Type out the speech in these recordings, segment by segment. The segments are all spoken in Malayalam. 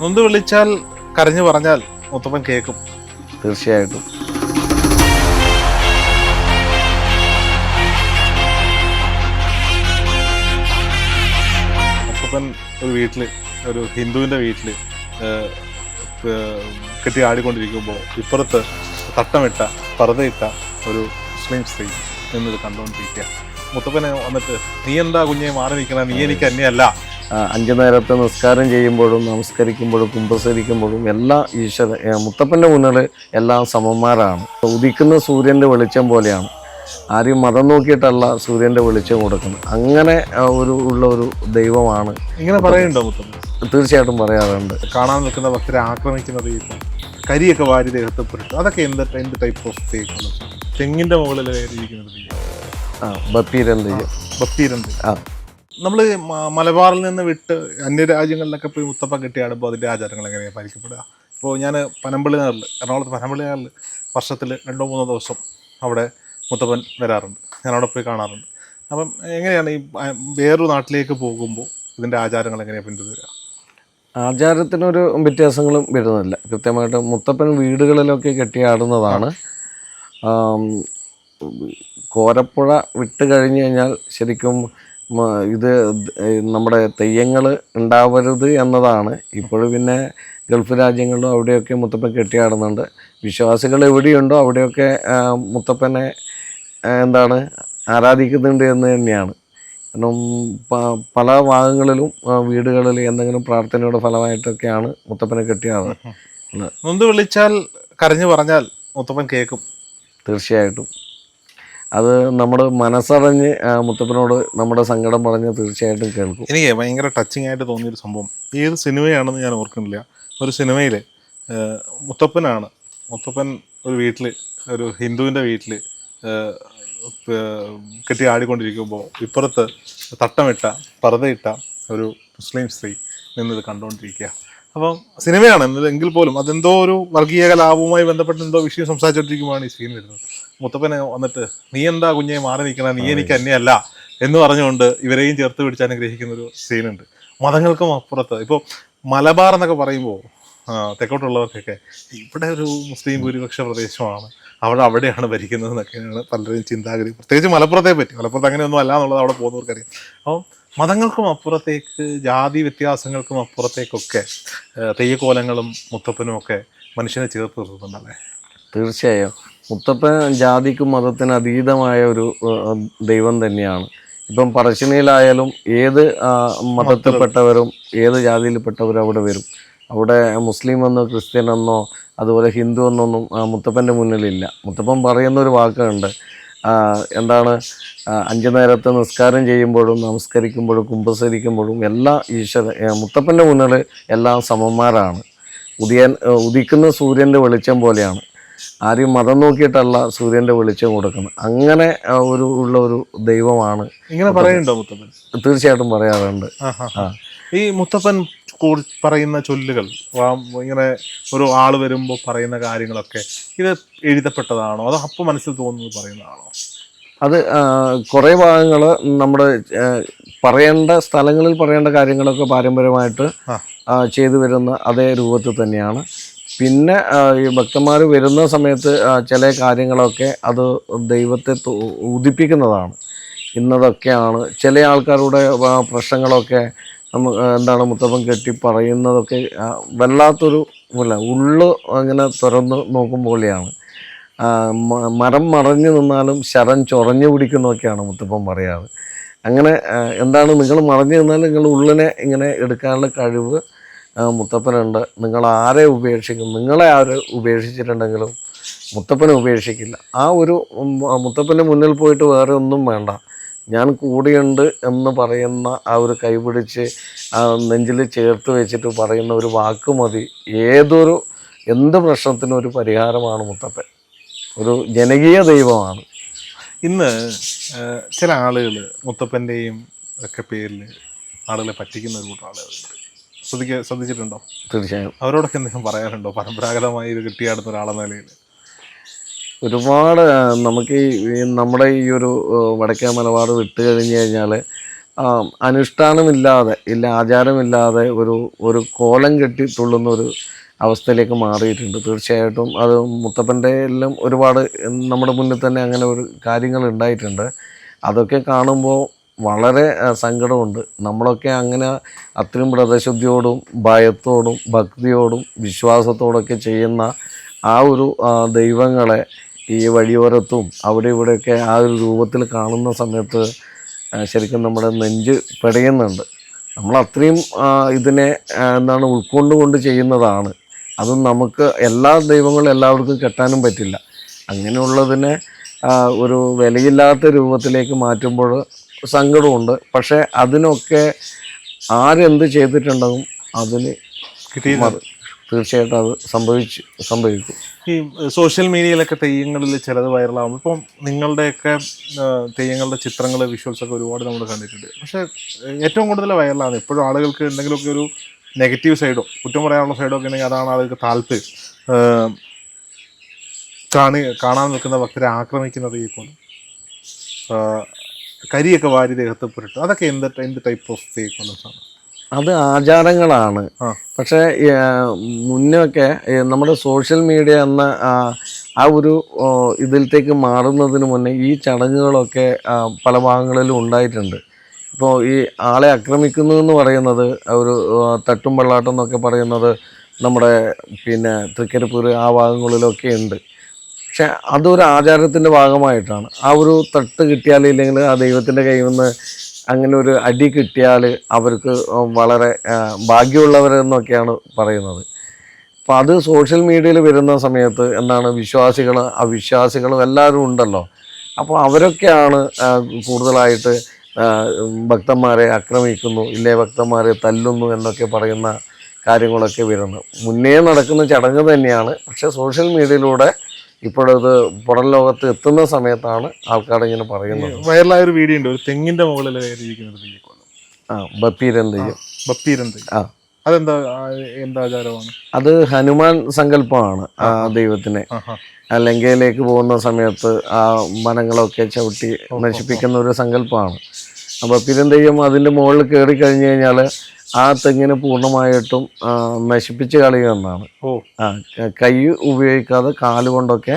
നൊന്ത് വിളിച്ചാൽ കരഞ്ഞു പറഞ്ഞാൽ മുത്തപ്പൻ കേൾക്കും തീർച്ചയായിട്ടും. മുത്തപ്പൻ ഒരു വീട്ടിൽ ഒരു ഹിന്ദുവിന്റെ ഏഹ്, കെട്ടി ആടിക്കൊണ്ടിരിക്കുമ്പോൾ ഇപ്പുറത്ത് തട്ടമിട്ട പറതയിട്ട ഒരു മുസ്ലിം സ്ത്രീ എന്നത് കണ്ടുകൊണ്ടിരിക്കുക മുത്തപ്പനെ വന്നിട്ട് നീ എന്താ കുഞ്ഞെ മാറി നിൽക്കണ? നീ എനിക്ക് അന്യല്ല അഞ്ചു നേരത്തെ നിസ്കാരം ചെയ്യുമ്പോഴും നമസ്കരിക്കുമ്പോഴും കുമ്പസരിക്കുമ്പോഴും എല്ലാ ഈശ്വര മുത്തപ്പന്റെ മുന്നിൽ എല്ലാം സമന്മാരാണ്. ഉദിക്കുന്ന സൂര്യന്റെ വെളിച്ചം പോലെയാണ്. ആരും മതം നോക്കിയിട്ടല്ല സൂര്യന്റെ വെളിച്ചം കൊടുക്കുന്നത്. അങ്ങനെ ഒരു ഉള്ള ഒരു ദൈവമാണ് ഇങ്ങനെ പറയുന്നുണ്ടോ മുത്തപ്പൻ? തീർച്ചയായിട്ടും പറയാറുണ്ട്. കാണാൻ നിൽക്കുന്ന ഭക്തരെ ആക്രമിക്കുന്നത് ഇപ്പം കരിയൊക്കെ വാരി ദേഹത്ത് പുരട്ടും. അതൊക്കെ എന്ത് എന്ത് ടൈപ്പ് ഓഫ് തേക്കുകൾ തെങ്ങിന്റെ മുകളിൽ. ആ ബപ്പീരൻ ദൈവം. ആ. നമ്മൾ മലബാറിൽ നിന്ന് വിട്ട് അന്യരാജ്യങ്ങളിലൊക്കെ പോയി മുത്തപ്പ കെട്ടിയാടുമ്പോൾ അതിന്റെ ആചാരങ്ങൾ എങ്ങനെയാണ് പാലിക്കപ്പെടുക? ഇപ്പോൾ ഞാൻ പനമ്പിള്ളി നഗറിൽ എറണാകുളത്ത് പനമ്പിള്ളി നഗറിൽ വർഷത്തിൽ രണ്ടോ മൂന്നോ ദിവസം അവിടെ മുത്തപ്പൻ വരാറുണ്ട്. ഞാൻ അവിടെ പോയി കാണാറുണ്ട്. അപ്പം എങ്ങനെയാണ് ഈ വേറൊരു നാട്ടിലേക്ക് പോകുമ്പോൾ ഇതിന്റെ ആചാരങ്ങൾ എങ്ങനെയാണ് പിന്തുടരുക? ആചാരത്തിനൊരു വ്യത്യാസങ്ങളും വരുന്നില്ല കൃത്യമായിട്ട് മുത്തപ്പൻ വീടുകളിലൊക്കെ കെട്ടിയാടുന്നതാണ്. കോരപ്പുഴ വിട്ട് കഴിഞ്ഞ് കഴിഞ്ഞാൽ ശരിക്കും ഇത് നമ്മുടെ തെയ്യങ്ങൾ ഉണ്ടാവരുത് എന്നതാണ്. ഇപ്പോഴും പിന്നെ ഗൾഫ് രാജ്യങ്ങളിലും അവിടെയൊക്കെ മുത്തപ്പൻ കെട്ടിയാടുന്നുണ്ട്. വിശ്വാസികൾ എവിടെയുണ്ടോ അവിടെയൊക്കെ മുത്തപ്പനെ എന്താണ് ആരാധിക്കുന്നുണ്ട് എന്ന് തന്നെയാണ്. കാരണം പല ഭാഗങ്ങളിലും വീടുകളിൽ എന്തെങ്കിലും പ്രാർത്ഥനയുടെ ഫലമായിട്ടൊക്കെയാണ് മുത്തപ്പനെ കെട്ടിയാറ്. നൊന്ത് വിളിച്ചാൽ കരഞ്ഞു പറഞ്ഞാൽ മുത്തപ്പൻ കേൾക്കും. തീർച്ചയായിട്ടും. അത് നമ്മുടെ മനസ്സറിഞ്ഞ് മുത്തപ്പനോട് നമ്മുടെ സങ്കടം പറഞ്ഞ് തീർച്ചയായിട്ടും കേൾക്കും. എനിക്ക് ഭയങ്കര ടച്ചിങ് ആയിട്ട് തോന്നിയൊരു സംഭവം. ഏത് സിനിമയാണെന്ന് ഞാൻ ഓർക്കുന്നില്ല. ഒരു സിനിമയിൽ മുത്തപ്പനാണ്. മുത്തപ്പൻ ഒരു വീട്ടിൽ ഒരു ഹിന്ദുവിന്റെ വീട്ടിൽ കെട്ടി ആടിക്കൊണ്ടിരിക്കുമ്പോൾ ഇപ്പുറത്ത് തട്ടമിട്ട പറതയിട്ട ഒരു മുസ്ലിം സ്ത്രീ നിന്നത് കണ്ടുകൊണ്ടിരിക്കുക അപ്പം സിനിമയാണ്. എങ്കിൽ പോലും അതെന്തോ ഒരു വർഗീയ കലാപവുമായി ബന്ധപ്പെട്ട് എന്തോ വിഷയം സംസാരിച്ചുകൊണ്ടിരിക്കുമ്പോഴാണ് ഈ സീൻ വരുന്നത്. മുത്തപ്പനെ വന്നിട്ട് നീ എന്താ കുഞ്ഞെ മാറി നിൽക്കണ? നീ എനിക്ക് അന്യല്ല എന്ന് പറഞ്ഞുകൊണ്ട് ഇവരെയും ചേർത്ത് പിടിച്ച് അനുഗ്രഹിക്കുന്ന ഒരു സീനുണ്ട് മതങ്ങൾക്കും അപ്പുറത്ത്. ഇപ്പോൾ മലബാർ എന്നൊക്കെ പറയുമ്പോൾ തെക്കോട്ടുള്ളവർക്കൊക്കെ ഇവിടെ ഒരു മുസ്ലിം ഭൂരിപക്ഷ പ്രദേശമാണ്. അവിടെ അവിടെയാണ് ഭരിക്കുന്നത് എന്നൊക്കെയാണ് പലരുടെയും ചിന്താഗതി. പ്രത്യേകിച്ച് മലപ്പുറത്തെ പറ്റി. മലപ്പുറത്ത് അങ്ങനെയൊന്നും അല്ല എന്നുള്ളത് അവിടെ പോകുന്നവർക്കറിയാം. അപ്പോൾ മതങ്ങൾക്കും അപ്പുറത്തേക്ക് ജാതി വ്യത്യാസങ്ങൾക്കും അപ്പുറത്തേക്കൊക്കെ തെയ്യക്കോലങ്ങളും മുത്തപ്പനും ഒക്കെ മനുഷ്യനെ ചേർത്ത് നിർത്തുന്നുണ്ടല്ലേ? തീർച്ചയായും. മുത്തപ്പൻ ജാതിക്കും മതത്തിന് അതീതമായ ഒരു ദൈവം തന്നെയാണ്. ഇപ്പം പറശ്ശിനിയിലായാലും ഏത് മതത്തിൽപ്പെട്ടവരും ഏത് ജാതിയിൽപ്പെട്ടവരും അവിടെ വരും. അവിടെ മുസ്ലിം എന്നോ ക്രിസ്ത്യൻ എന്നോ അതുപോലെ ഹിന്ദു എന്നൊന്നും മുത്തപ്പന്റെ മുന്നിലില്ല. മുത്തപ്പൻ പറയുന്ന ഒരു വാക്കുണ്ട്. എന്താണ്? അഞ്ചു നേരത്തെ നിസ്കാരം ചെയ്യുമ്പോഴും നമസ്കരിക്കുമ്പോഴും കുമ്പസരിക്കുമ്പോഴും എല്ലാ ഈശ്വര മുത്തപ്പന്റെ മുന്നിൽ എല്ലാം സമന്മാരാണ്. ഉദിയൻ ഉദിക്കുന്ന സൂര്യന്റെ വെളിച്ചം പോലെയാണ്. ആരും മതം നോക്കിയിട്ടല്ല സൂര്യന്റെ വെളിച്ചം കൊടുക്കുന്നത്. അങ്ങനെ ഒരു ഉള്ള ഒരു ദൈവമാണ് ഇങ്ങനെ പറയുന്നുണ്ടോ മുത്തപ്പൻ? തീർച്ചയായിട്ടും പറയാറുണ്ട്. ഈ മുത്തപ്പൻ പറയുന്ന ചൊല്ലുകൾ ഇങ്ങനെ ഒരു ആൾ വരുമ്പോൾ പറയുന്ന കാര്യങ്ങളൊക്കെ ഇത് എഴുതപ്പെട്ടതാണോ? അതോ അപ്പം മനസ്സിൽ തോന്നുന്നത് പറയുന്നതാണോ? അത് കുറേ ഭാഗങ്ങൾ നമ്മുടെ പറയേണ്ട സ്ഥലങ്ങളിൽ പറയേണ്ട കാര്യങ്ങളൊക്കെ പാരമ്പര്യമായിട്ട് ചെയ്തു വരുന്ന അതേ രൂപത്തിൽ തന്നെയാണ്. പിന്നെ ഈ ഭക്തന്മാർ വരുന്ന സമയത്ത് ചില കാര്യങ്ങളൊക്കെ അത് ദൈവത്തെ ഉദിപ്പിക്കുന്നതാണ്. ഇന്നതൊക്കെയാണ്. ചില ആൾക്കാരുടെ പ്രശ്നങ്ങളൊക്കെ നമുക്ക് എന്താണ് മുത്തപ്പം കെട്ടി പറയുന്നതൊക്കെ വല്ലാത്തൊരു അല്ല ഉള്ളു അങ്ങനെ തുറന്ന് നോക്കും പോലെയാണ്. മരം മറഞ്ഞു നിന്നാലും ശരം ചൊറഞ്ഞു പിടിക്കുന്നൊക്കെയാണ് മുത്തപ്പൻ പറയാറ്. അങ്ങനെ എന്താണ് നിങ്ങൾ മറഞ്ഞു നിന്നാൽ നിങ്ങൾ ഉള്ളിനെ ഇങ്ങനെ എടുക്കാനുള്ള കഴിവ് മുത്തപ്പനുണ്ട്. നിങ്ങൾ ആരെ ഉപേക്ഷിക്കും നിങ്ങളെ ആര് ഉപേക്ഷിച്ചിട്ടുണ്ടെങ്കിലും മുത്തപ്പനെ ഉപേക്ഷിക്കില്ല. ആ ഒരു മുത്തപ്പന്റെ മുന്നിൽ പോയിട്ട് വേറെ ഒന്നും വേണ്ട. ഞാൻ കൂടെയുണ്ട് എന്ന് പറയുന്ന ആ ഒരു കൈപിടിച്ച് നെഞ്ചിൽ ചേർത്ത് വെച്ചിട്ട് പറയുന്ന ഒരു വാക്ക് മതി. ഏതൊരു എന്ത് പ്രശ്നത്തിനും ഒരു പരിഹാരമാണ് മുത്തപ്പൻ. ഒരു ജനകീയ ദൈവമാണ്. ഇന്ന് ചില ആളുകൾ മുത്തപ്പന്റെയും ഒക്കെ പേരിൽ ആളുകളെ പറ്റിക്കുന്ന ഒരു കൂട്ടം ആളുകളുണ്ട് ശ്രദ്ധിക്ക ശ്രദ്ധിച്ചിട്ടുണ്ടോ? തീർച്ചയായും. അവരോടൊക്കെ എന്തെങ്കിലും പറയാറുണ്ടോ പരമ്പരാഗതമായി ഇത് കിട്ടിയാടുന്ന ഒരാളെന്ന നിലയിൽ ഒരുപാട് നമുക്ക് ഈ നമ്മുടെ ഈ ഒരു വടക്കേ മലബാർ വിട്ട് കഴിഞ്ഞ് കഴിഞ്ഞാൽ അനുഷ്ഠാനമില്ലാതെ ഇല്ല ആചാരമില്ലാതെ ഒരു ഒരു കോലം കെട്ടി തുള്ളുന്ന ഒരു അവസ്ഥയിലേക്ക് മാറിയിട്ടുണ്ട്. തീർച്ചയായിട്ടും അത് മുത്തപ്പന്റെ എല്ലാം ഒരുപാട് നമ്മുടെ മുന്നിൽ തന്നെ അങ്ങനെ ഒരു കാര്യങ്ങൾ ഉണ്ടായിട്ടുണ്ട്. അതൊക്കെ കാണുമ്പോൾ വളരെ സങ്കടമുണ്ട്. നമ്മളൊക്കെ അങ്ങനെ അത്രയും വ്രതശുദ്ധിയോടും ഭയത്തോടും ഭക്തിയോടും വിശ്വാസത്തോടൊക്കെ ചെയ്യുന്ന ആ ഒരു ദൈവങ്ങളെ ഈ വഴിയോരത്തും അവിടെ ഇവിടെയൊക്കെ ആ ഒരു രൂപത്തിൽ കാണുന്ന സമയത്ത് ശരിക്കും നമ്മുടെ നെഞ്ച് പിടയുന്നുണ്ട്. നമ്മൾ അത്രയും ഇതിനെ എന്താണ് ഉൾക്കൊണ്ടുകൊണ്ട് ചെയ്യുന്നതാണ്. അതും നമുക്ക് എല്ലാ ദൈവങ്ങളും എല്ലാവർക്കും കെട്ടാനും പറ്റില്ല. അങ്ങനെയുള്ളതിനെ ഒരു വിലയില്ലാത്ത രൂപത്തിലേക്ക് മാറ്റുമ്പോൾ സങ്കടമുണ്ട്. പക്ഷേ അതിനൊക്കെ ആരെന്ത് ചെയ്തിട്ടുണ്ടാകും അതിന് തീർച്ചയായിട്ടും അത് സംഭവിച്ചു സംഭവിക്കും. ഈ സോഷ്യൽ മീഡിയയിലൊക്കെ തെയ്യങ്ങളിൽ ചിലത് വൈറലാകുമ്പോൾ ഇപ്പം നിങ്ങളുടെയൊക്കെ തെയ്യങ്ങളുടെ ചിത്രങ്ങൾ വിഷ്വൽസ് ഒക്കെ ഒരുപാട് നമ്മൾ കണ്ടിട്ടുണ്ട്. പക്ഷേ ഏറ്റവും കൂടുതൽ വൈറലാണ് ഇപ്പോഴും ആളുകൾക്ക് എന്തെങ്കിലുമൊക്കെ ഒരു നെഗറ്റീവ് സൈഡോ കുറ്റം പറയാനുള്ള സൈഡോ ഒക്കെ ഉണ്ടെങ്കിൽ അതാണ് അവർക്ക് താല്പര്യം. കാണി കാണാൻ നിൽക്കുന്ന ഭക്തരെ ആക്രമിക്കുന്നത് ഈ കൊണ്ട്. കരിയൊക്കെ വാരി ദേഹത്ത് പുരട്ടും. അതൊക്കെ എന്ത് എന്ത് ടൈപ്പ് ഓഫ് തേക്കൊണ്ടാണ് അത് ആചാരങ്ങളാണ്. പക്ഷേ മുന്നൊക്കെ നമ്മുടെ സോഷ്യൽ മീഡിയ എന്ന ആ, ഒരു ഇതിലേക്ക് ഇതിലത്തേക്ക് മാറുന്നതിന് മുന്നേ ഈ ചടങ്ങുകളൊക്കെ പല ഭാഗങ്ങളിലും ഉണ്ടായിട്ടുണ്ട്. ഇപ്പോൾ ഈ ആളെ ആക്രമിക്കുന്നു എന്ന് പറയുന്നത് ഒരു തട്ടും വെള്ളാട്ടം എന്നൊക്കെ പറയുന്നത് നമ്മുടെ പിന്നെ തൃക്കരിപ്പൂർ ആ ഭാഗങ്ങളിലൊക്കെ ഉണ്ട്. പക്ഷെ അതൊരു ആചാരത്തിന്റെ ഭാഗമായിട്ടാണ്. ആ ഒരു തട്ട് കിട്ടിയാൽ ഇല്ലെങ്കിൽ ആ ദൈവത്തിന്റെ കയ്യിൽ നിന്ന് അങ്ങനെ ഒരു അടി കിട്ടിയാൽ അവർക്ക് വളരെ ഭാഗ്യമുള്ളവരെന്നൊക്കെയാണ് പറയുന്നത്. അപ്പം അത് സോഷ്യൽ മീഡിയയിൽ വരുന്ന സമയത്ത് എന്താണ് വിശ്വാസികൾ അവിശ്വാസികളും എല്ലാവരും ഉണ്ടല്ലോ. അപ്പോൾ അവരൊക്കെയാണ് കൂടുതലായിട്ട് ഭക്തന്മാരെ ആക്രമിക്കുന്നു ഇല്ലേ ഭക്തന്മാരെ തല്ലുന്നു എന്നൊക്കെ പറയുന്ന കാര്യങ്ങളൊക്കെ വരുന്നു. മുന്നേ നടക്കുന്ന ചടങ്ങ് തന്നെയാണ്. പക്ഷേ സോഷ്യൽ മീഡിയയിലൂടെ ഇപ്പോഴത് പുറം ലോകത്ത് എത്തുന്ന സമയത്താണ് ആൾക്കാർ ഇങ്ങനെ പറയുന്നത്. വൈറലായ ഒരു വീഡിയോ ഉണ്ട് ഒരു തെങ്ങിന്റെ മുകളിൽ ആ ബപ്പീരൻ തെയ്യം. ബപ്പീരൻ തെയ്യം. ആ. അതെന്താ എന്താ ആചാരമാണ്? അത് ഹനുമാൻ സങ്കല്പമാണ് ആ ദൈവത്തിനെ. ആ ലങ്കയിലേക്ക് പോകുന്ന സമയത്ത് ആ വനങ്ങളൊക്കെ ചവിട്ടി നശിപ്പിക്കുന്ന ഒരു സങ്കല്പമാണ്. അപ്പോൾ ചെയ്യും അതിന്റെ മുകളിൽ കയറി കഴിഞ്ഞു കഴിഞ്ഞാൽ ആ തെങ്ങിനെ പൂർണമായിട്ടും നശിപ്പിച്ച് കളയുക എന്നാണ്. ആ കൈ ഉപയോഗിക്കാതെ കാലുകൊണ്ടൊക്കെ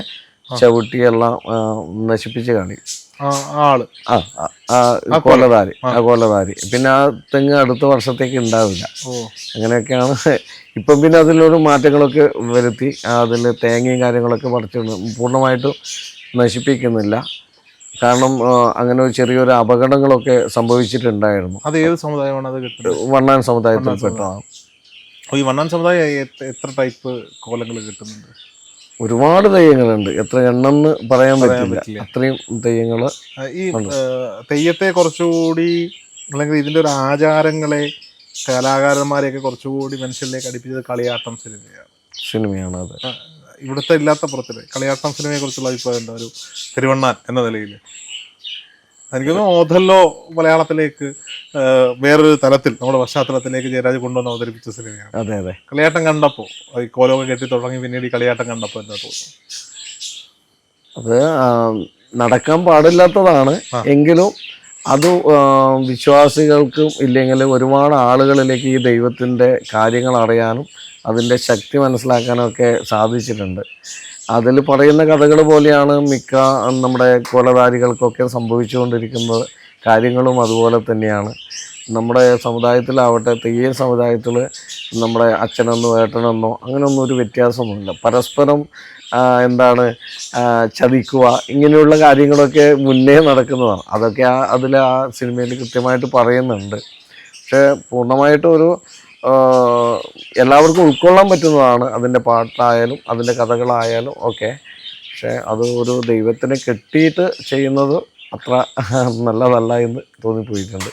ചവിട്ടി എല്ലാം ആ, നശിപ്പിച്ച് കളയും. ആ ആൾ. ആ ആ, ആ കോലധാരി ആ. കോലധാരി പിന്നെ ആ തെങ്ങ് അടുത്ത വർഷത്തേക്ക് ഉണ്ടാവില്ല. അങ്ങനെയൊക്കെയാണ്. ഇപ്പം പിന്നെ അതിലൊരു മാറ്റങ്ങളൊക്കെ വരുത്തി അതിൽ തേങ്ങയും കാര്യങ്ങളൊക്കെ പറിച്ചിടുന്നു പൂർണമായിട്ടും നശിപ്പിക്കുന്നില്ല. കാരണം അങ്ങനെ ഒരു ചെറിയൊരു അപകടങ്ങളൊക്കെ സംഭവിച്ചിട്ടുണ്ടായിരുന്നു. അത് ഏത് സമുദായമാണ് അത് കിട്ടുന്നത് വണ്ണാൻ സമുദായത്തിൽപ്പെട്ടതാണ് ഈ വണ്ണാൻ സമുദായം എത്ര- ടൈപ്പ് കോലങ്ങൾ കിട്ടുന്നുണ്ട്? ഒരുപാട് തെയ്യങ്ങളുണ്ട്. എത്ര എണ്ണമെന്ന് പറയാൻ പറ്റില്ല. അത്രയും തെയ്യങ്ങൾ ഈ തെയ്യത്തെ കുറച്ചുകൂടി അല്ലെങ്കിൽ ഇതിന്റെ ഒരു ആചാരങ്ങളെ കലാകാരന്മാരെയൊക്കെ കുറച്ചുകൂടി മനുഷ്യരിലേക്ക് അടുപ്പിച്ചത് കളിയാട്ടം സിനിമയാണ്. സിനിമയാണ് അത്. ഇവിടുത്തെ ഇല്ലാത്ത പുറത്തിൽ. കളിയാട്ടം സിനിമയെ കുറിച്ചുള്ള അഭിപ്രായം എന്താ? ഒരു തിരുവണ്ണാൻ എന്ന നിലയിൽ എനിക്ക് തോന്നുന്നു ഓഥല്ലോ മലയാളത്തിലേക്ക് വേറൊരു തലത്തിൽ നമ്മുടെ പശ്ചാത്തലത്തിലേക്ക് ജയരാജ് കൊണ്ടുവന്ന് അവതരിപ്പിച്ച സിനിമയാണ്. അതെ അതെ. കളിയാട്ടം കണ്ടപ്പോൾ ഈ കോലമൊക്കെ കെട്ടി തുടങ്ങി പിന്നീട് ഈ കളിയാട്ടം കണ്ടപ്പോൾ എന്താ തോന്നുന്നു? അത് നടക്കാൻ പാടില്ലാത്തതാണ്. എങ്കിലും അത് വിശ്വാസികൾക്കും ഇല്ലെങ്കിൽ ഒരുപാട് ആളുകളിലേക്ക് ഈ ദൈവത്തിന്റെ കാര്യങ്ങൾ അറിയാനും അതിന്റെ ശക്തി മനസ്സിലാക്കാനും ഒക്കെ സാധിച്ചിട്ടുണ്ട്. അതിൽ പറയുന്ന കഥകൾ പോലെയാണ് മിക്ക നമ്മുടെ കൊലധാരികൾക്കൊക്കെ സംഭവിച്ചുകൊണ്ടിരിക്കുന്നത്. കാര്യങ്ങളും അതുപോലെ തന്നെയാണ്. നമ്മുടെ സമുദായത്തിലാവട്ടെ തെയ്യ സമുദായത്തിൽ നമ്മുടെ അച്ഛനെന്നോ ഏട്ടനെന്നോ അങ്ങനെയൊന്നും ഒരു വ്യത്യാസമൊന്നുമില്ല പരസ്പരം എന്താണ് ചതിക്കുക ഇങ്ങനെയുള്ള കാര്യങ്ങളൊക്കെ മുന്നേ നടക്കുന്നതാണ്. അതൊക്കെ ആ അതിൽ ആ സിനിമയിൽ കൃത്യമായിട്ട് പറയുന്നുണ്ട്. പക്ഷേ പൂർണമായിട്ടും ഒരു എല്ലാവർക്കും ഉൾക്കൊള്ളാൻ പറ്റുന്നതാണ് അതിന്റെ പാട്ടായാലും അതിന്റെ കഥകളായാലും ഒക്കെ. പക്ഷേ അത് ഒരു ദൈവത്തിനെ കെട്ടിയിട്ട് ചെയ്യുന്നത് അത്ര നല്ലതല്ല എന്ന് തോന്നിപ്പോയിട്ടുണ്ട്.